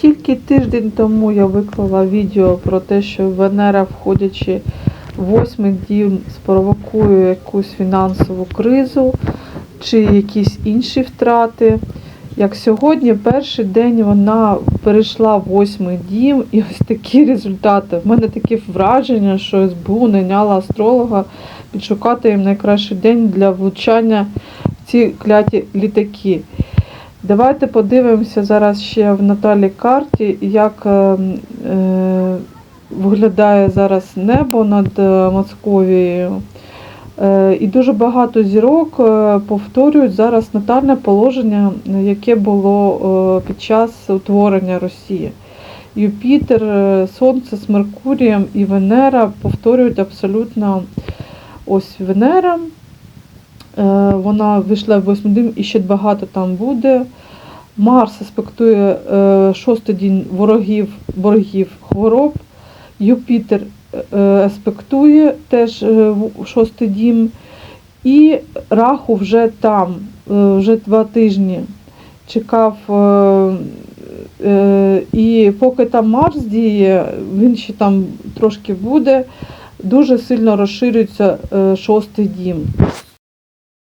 Тільки тиждень тому я виклала відео про те, що Венера, входячи в восьмий дім, спровокує якусь фінансову кризу чи якісь інші втрати. Як сьогодні, перший день вона перейшла в восьмий дім, і ось такі результати. В мене таке враження, що СБУ найняла астролога підшукати їм найкращий день для влучання в ці кляті літаки. Давайте подивимося зараз ще в Наталі карті, як е, е, виглядає зараз небо над е, Московією. Е, і дуже багато зірок повторюють зараз натальне положення, яке було під час утворення Росії. Юпітер, Сонце з Меркурієм і Венера повторюють абсолютно ось Венера. Е, Вона вийшла в восьмий дім і ще багато там буде. Марс аспектує е, шостий день ворогів, ворогів хвороб. Юпітер е, аспектує теж шостий дім. І Раху вже там, вже два тижні чекав. І поки там Марс діє, він ще там трошки буде, дуже сильно розширюється шостий дім.